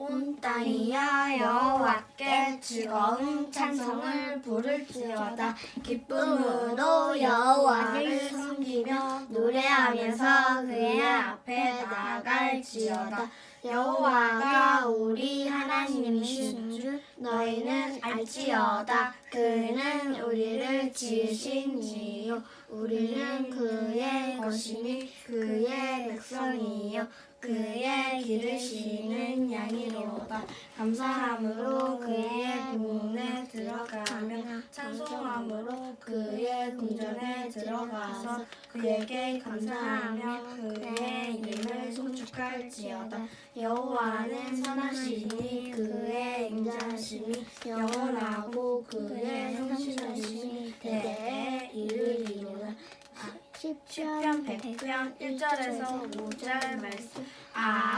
온 땅이여 여호와께 즐거운 찬송을 부를지어다. 기쁨으로 여호와를 섬기며 노래하면서 그의 앞에 나아갈지어다. 여호와가 우리 하나님이신 줄 너희는 알지어다. 그는 우리를 지으신 이요 우리는 그의 것이니 그의 백성이요. 그의 기르시는 양이로다. 감사함으로 그의 문에 들어가며 찬송함으로 그의 궁전에 들어가서 그에게 감사하며 그의 이름을 송축할지어다. 여호와는 선하시니 그의 인자하심이 영원하고 그의 성실하심이 대대에 이르리로다 시편 100편 1절에서 5절 말씀. 아